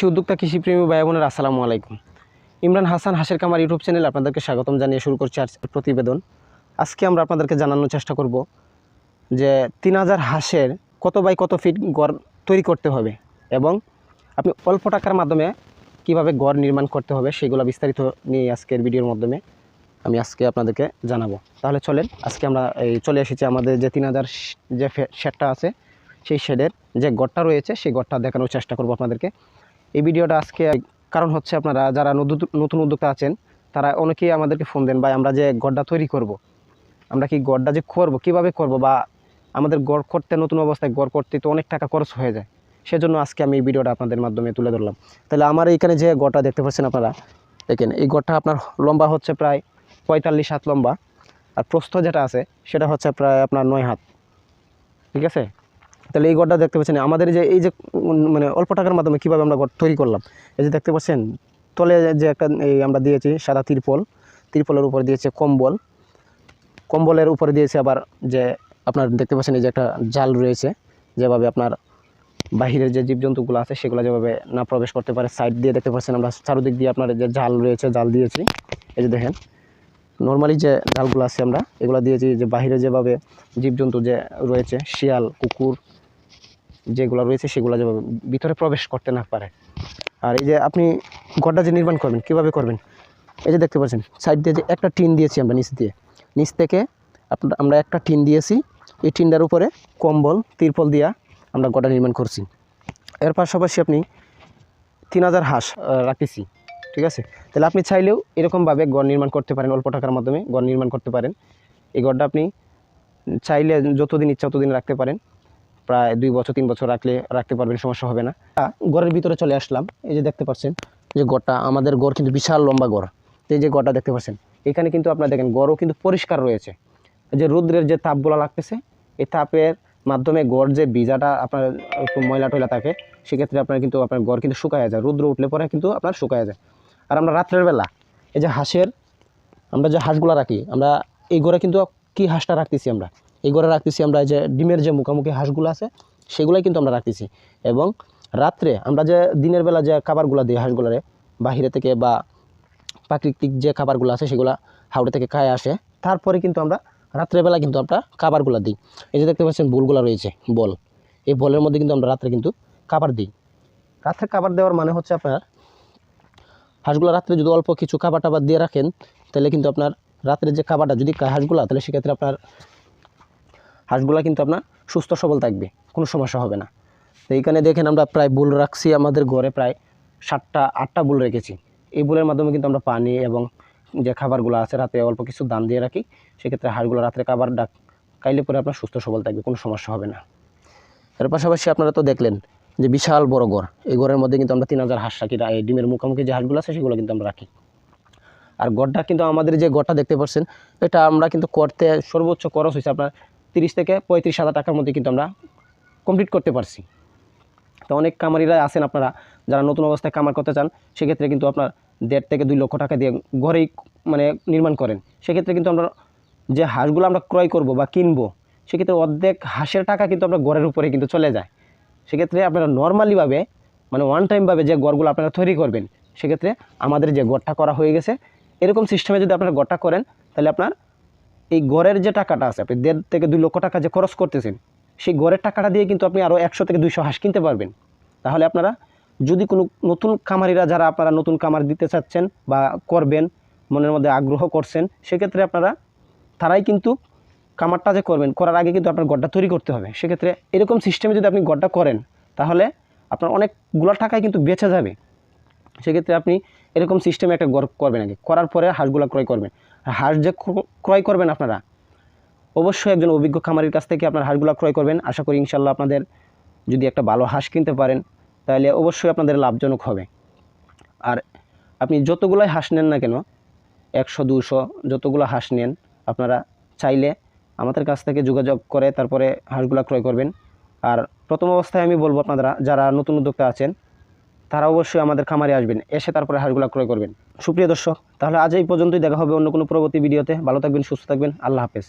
কৃষি উদ্যোক্তা, কৃষিপ্রেমী ভাই বোনের, আসসালামু আলাইকুম। ইমরান হাসান, হাসের কামার ইউটিউব চ্যানেল আপনাদেরকে স্বাগতম জানিয়ে শুরু করছি আজকের প্রতিবেদন। আজকে আমরা আপনাদেরকে জানানোর চেষ্টা করব যে তিন হাজার হাঁসের কত বাই কত ফিট গড় তৈরি করতে হবে এবং আপনি অল্প টাকার মাধ্যমে কীভাবে গড় নির্মাণ করতে হবে সেগুলো বিস্তারিত নিয়ে আজকের ভিডিওর মাধ্যমে আমি আজকে আপনাদেরকে জানাব। তাহলে চলেন, আজকে আমরা এই চলে এসেছি আমাদের যে তিন হাজার যে শেডটা আছে, সেই শেডের যে গড়টা রয়েছে, সেই গড়টা দেখানোর চেষ্টা করব আপনাদেরকে। এই ভিডিওটা আজকে কারণ হচ্ছে আপনারা যারা নতুন- উদ্যোক্তা আছেন, তারা অনেকেই আমাদেরকে ফোন দেন বা আমরা যে গড়টা তৈরি করব। আমরা কি গড়টা যে করব কীভাবে করব বা আমাদের গড় করতে, নতুন অবস্থায় গড় করতে তো অনেক টাকা খরচ হয়ে যায়। সেজন্য আজকে আমি এই ভিডিওটা আপনাদের মাধ্যমে তুলে ধরলাম। তাহলে আমার এইখানে যে গড়টা দেখতে পাচ্ছেন আপনারা, দেখেন, এই গড়টা আপনার লম্বা হচ্ছে প্রায় পঁয়তাল্লিশ হাত লম্বা, আর প্রস্থ যেটা আছে, সেটা হচ্ছে প্রায় আপনার নয় হাত। ঠিক আছে? তাহলে এই গড়টা দেখতে পাচ্ছেন, আমাদের যে, এই যে মানে অল্প টাকার মাধ্যমে কীভাবে আমরা গড় তৈরি করলাম, এই যে দেখতে পাচ্ছেন, তলে যে একটা, এই আমরা দিয়েছি সাদা তিরপল, তিরপলের উপরে দিয়েছে কম্বল, কম্বলের উপরে দিয়েছে আবার যে আপনার দেখতে পাচ্ছেন, এই যে একটা জাল রয়েছে, যেভাবে আপনার বাহিরের যে জীবজন্তুগুলো আছে, সেগুলো যেভাবে না প্রবেশ করতে পারে, সাইড দিয়ে দেখতে পাচ্ছেন আমরা, চারদিক দিয়ে আপনার যে জাল রয়েছে, জাল দিয়েছি, এই যে দেখেন, নর্মালি যে জালগুলো আছে আমরা, এগুলো দিয়েছি যে বাহিরে যেভাবে জীবজন্তু যে রয়েছে, শিয়াল, কুকুর যেগুলো রয়েছে সেগুলো যেভাবে ভিতরে প্রবেশ করতে না পারে। আর এই যে আপনি ঘরটা যে নির্মাণ করবেন, কীভাবে করবেন? এই যে দেখতে পাচ্ছেন, সাইড দিয়ে যে একটা টিন দিয়েছি আমরা নিচ দিয়ে। নিচ থেকে আপনার, আমরা একটা টিন দিয়েছি, এই টিনটার উপরে কম্বল, তিরপল দিয়া আমরা গোটা নির্মাণ করছি। এর পাশাপাশি আপনি তিন হাজার হাঁস রাখতেছি, ঠিক আছে? তাহলে আপনি চাইলেও এরকমভাবে গড় নির্মাণ করতে পারেন, অল্প টাকার মাধ্যমে গড় নির্মাণ করতে পারেন। এই গড়টা আপনি চাইলে যতদিন ইচ্ছা ততদিন রাখতে পারেন। প্রায় দুই বছর, তিন বছর রাখলে রাখতে পারবেন, সমস্যা হবে না। গড়ের ভিতরে চলে আসলাম। এই যে দেখতে পাচ্ছেন যে গড়টা, আমাদের গড় কিন্তু বিশাল লম্বা গড়। এই যে গড়টা দেখতে পাচ্ছেন, এখানে কিন্তু আপনার দেখেন গড়ও কিন্তু পরিষ্কার রয়েছে। যে রৌদ্রের যে তাপগুলো লাগতেছে, এই তাপের মাধ্যমে গড় যে বীজাটা আপনার একটু ময়লা টয়লা থাকে, সেক্ষেত্রে আপনার কিন্তু আপনার গড় কিন্তু শুকায় যায়। রৌদ্র উঠলে পরে কিন্তু আপনার শুকায় যায়। আর আমরা রাত্রের বেলা, এই যে হাঁসের, আমরা যে হাঁসগুলো রাখি, আমরা এই ঘরে কিন্তু কি হাঁসটা রাখতেছি আমরা? ঘরে রাখতেছি আমরা যে ডিমের যে মুখামুখি হাঁসগুলো আছে, সেগুলোই কিন্তু আমরা রাখতেছি। এবং রাত্রে আমরা যে দিনের বেলা যে খাবারগুলো দিই হাঁসগুলোরে, বাহিরে থেকে বা প্রাকৃতিক যে খাবারগুলো আছে সেগুলো হাওড়া থেকে খায় আসে, তারপরে কিন্তু আমরা রাত্রেবেলা কিন্তু আমরা খাবারগুলো দিই। এই যে দেখতে পাচ্ছেন বলগুলো রয়েছে, বল। এই বলের মধ্যে কিন্তু আমরা রাত্রে কিন্তু খাবার দিই। রাত্রে খাবার দেওয়ার মানে হচ্ছে আপনার, হাঁসগুলো রাত্রে যদি অল্প কিছু খাবার টাবার দিয়ে রাখেন, তাহলে কিন্তু আপনার রাত্রে যে খাবারটা যদি হাঁসগুলো, তাহলে সেক্ষেত্রে আপনার হাঁসগুলো কিন্তু আপনার সুস্থ, সবল থাকবে, কোনো সমস্যা হবে না। তো এইখানে দেখেন আমরা প্রায় বুল রাখছি, আমাদের ঘরে প্রায় সাতটা, আটটা বুল রেখেছি। এই বুলের মাধ্যমে কিন্তু আমরা পানি এবং যে খাবারগুলো আছে, রাতে অল্প কিছু দান দিয়ে রাখি, সেক্ষেত্রে হাঁসগুলো রাত্রে খাবার ডাক, খাইলে পরে আপনার সুস্থ, সবল থাকবে, কোনো সমস্যা হবে না। এর পাশাপাশি আপনারা তো দেখলেন যে বিশাল বড় ঘর, এই ঘরের মধ্যে কিন্তু আমরা তিন হাজার হাঁস রাখি এই ডিমের মুখোমুখি যে হাঁসগুলো আছে, সেগুলো কিন্তু আমরা রাখি। আর গড়টা কিন্তু আমাদের যে গড়টা দেখতে পাচ্ছেন, এটা আমরা কিন্তু করতে সর্বোচ্চ খরচ হয়েছে আপনার তিরিশ থেকে পঁয়ত্রিশ হাজার টাকার মধ্যে কিন্তু আমরা কমপ্লিট করতে পারছি। তো অনেক কামারিরা আছেন আপনারা, যারা নতুন অবস্থায় কামার করতে চান, সেক্ষেত্রে কিন্তু আপনার দেড় থেকে দুই লক্ষ টাকা দিয়ে ঘরেই মানে নির্মাণ করেন। সেক্ষেত্রে কিন্তু আমরা যে হাঁসগুলো আমরা ক্রয় করব বা কিনবো, সেক্ষেত্রে অর্ধেক হাঁসের টাকা কিন্তু আমরা ঘরের উপরে কিন্তু চলে যায়। সেক্ষেত্রে আপনারা নর্মালিভাবে মানে ওয়ান টাইমভাবে যে গড়গুলো আপনারা তৈরি করবেন, সেক্ষেত্রে আমাদের যে গড়টা করা হয়ে গেছে, এরকম সিস্টেমে যদি আপনারা গড়টা করেন, তাহলে আপনার এই গড়ের যে টাকাটা আছে, আপনি দেড় থেকে দুই লক্ষ টাকা যে খরচ করতেছেন, সেই গড়ের টাকাটা দিয়ে কিন্তু আপনি আরও একশো থেকে দুইশো হাঁস কিনতে পারবেন। তাহলে আপনারা যদি কোনো নতুন কামারিরা যারা আপনারা নতুন কামার দিতে চাচ্ছেন বা করবেন, মনের মধ্যে আগ্রহ করছেন, সেক্ষেত্রে আপনারা তারাই কিন্তু কামারটা যে করবেন, করার আগে কিন্তু আপনার গড়টা তৈরি করতে হবে। সেক্ষেত্রে এরকম সিস্টেমে যদি আপনি গড়টা করেন, তাহলে আপনার অনেকগুলো টাকায় কিন্তু বেঁচে যাবে। সেক্ষেত্রে আপনি এরকম সিস্টেমে একটা করবেন আগে করার পরে হাঁসগুলো ক্রয় করবেন আর হাঁস যে ক্র- ক্রয় করবেন আপনারা, অবশ্যই একজন অভিজ্ঞ খামারির কাছ থেকে আপনার হাঁসগুলো ক্রয় করবেন। আশা করি ইনশাল্লাহ আপনাদের যদি একটা ভালো হাঁস কিনতে পারেন, তাহলে অবশ্যই আপনাদের লাভজনক হবে। আর আপনি যতগুলোই হাঁস নেন না কেন, একশো দুশো যতগুলো হাঁস নেন, আপনারা চাইলে আমাদের কাছ থেকে যোগাযোগ করে তারপরে হাঁসগুলো ক্রয় করবেন। আর প্রথম অবস্থায় আমি বলব আপনারা, যারা নতুন উদ্যোক্তা আছেন তারা অবশ্যই আমাদের খামারে আসবেন, এসে তারপরে হাঁসগুলো ক্রয় করবেন। সুপ্রিয় দর্শক, তাহলে আজ এই পর্যন্তই। দেখা হবে অন্য কোনো পরবর্তী ভিডিওতে। ভালো থাকবেন, সুস্থ থাকবেন। আল্লাহ হাফেজ।